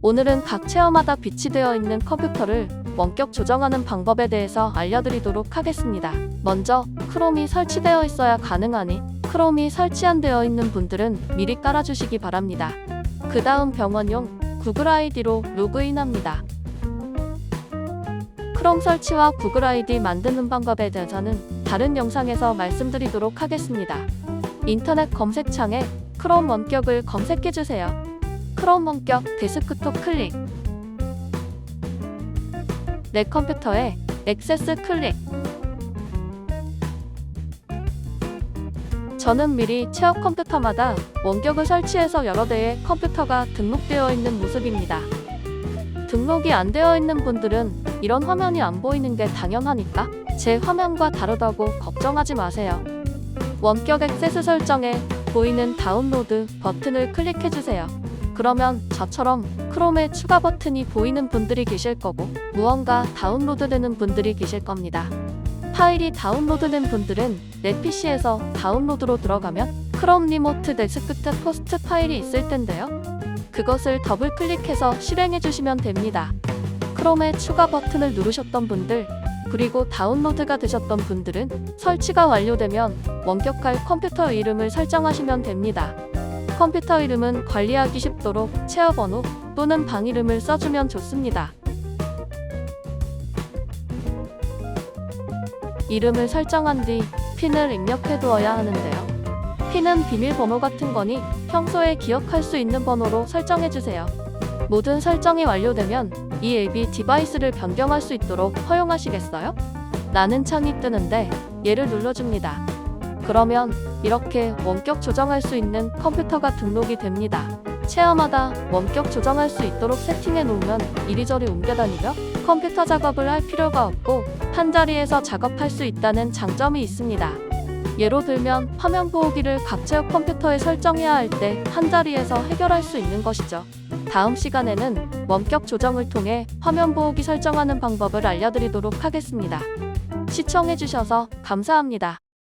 오늘은 각 체어마다 비치되어 있는 컴퓨터를 원격 조정하는 방법에 대해서 알려드리도록 하겠습니다. 먼저 크롬이 설치되어 있어야 가능하니 크롬이 설치 안 되어 있는 분들은 미리 깔아주시기 바랍니다. 그 다음 병원용 구글 아이디로 로그인합니다. 크롬 설치와 구글 아이디 만드는 방법에 대해서는 다른 영상에서 말씀드리도록 하겠습니다. 인터넷 검색창에 크롬 원격을 검색해주세요. 크롬 원격 데스크톱 클릭 내 컴퓨터에 액세스 클릭 저는 미리 체어 컴퓨터마다 원격을 설치해서 여러 대의 컴퓨터가 등록되어 있는 모습입니다. 등록이 안 되어 있는 분들은 이런 화면이 안 보이는 게 당연하니까 제 화면과 다르다고 걱정하지 마세요. 원격 액세스 설정에 보이는 다운로드 버튼을 클릭해주세요. 그러면 저처럼 크롬에 추가 버튼이 보이는 분들이 계실 거고 무언가 다운로드되는 분들이 계실 겁니다. 파일이 다운로드된 분들은 내 PC에서 다운로드로 들어가면 크롬 리모트 데스크탑 포스트 파일이 있을 텐데요. 그것을 더블 클릭해서 실행해 주시면 됩니다. 크롬에 추가 버튼을 누르셨던 분들, 그리고 다운로드가 되셨던 분들은 설치가 완료되면 원격할 컴퓨터 이름을 설정하시면 됩니다. 컴퓨터 이름은 관리하기 쉽도록 체어 번호 또는 방 이름을 써주면 좋습니다. 이름을 설정한 뒤 핀을 입력해 두어야 하는데요. 핀은 비밀번호 같은 거니 평소에 기억할 수 있는 번호로 설정해 주세요. 모든 설정이 완료되면 이 앱이 디바이스를 변경할 수 있도록 허용하시겠어요? 라는 창이 뜨는데 얘를 눌러줍니다. 그러면 이렇게 원격 조정할 수 있는 컴퓨터가 등록이 됩니다. 체어마다 원격 조정할 수 있도록 세팅해 놓으면 이리저리 옮겨 다니며 컴퓨터 작업을 할 필요가 없고 한 자리에서 작업할 수 있다는 장점이 있습니다. 예로 들면 화면 보호기를 각 체어 컴퓨터에 설정해야 할 때 한 자리에서 해결할 수 있는 것이죠. 다음 시간에는 원격 조정을 통해 화면 보호기 설정하는 방법을 알려드리도록 하겠습니다. 시청해주셔서 감사합니다.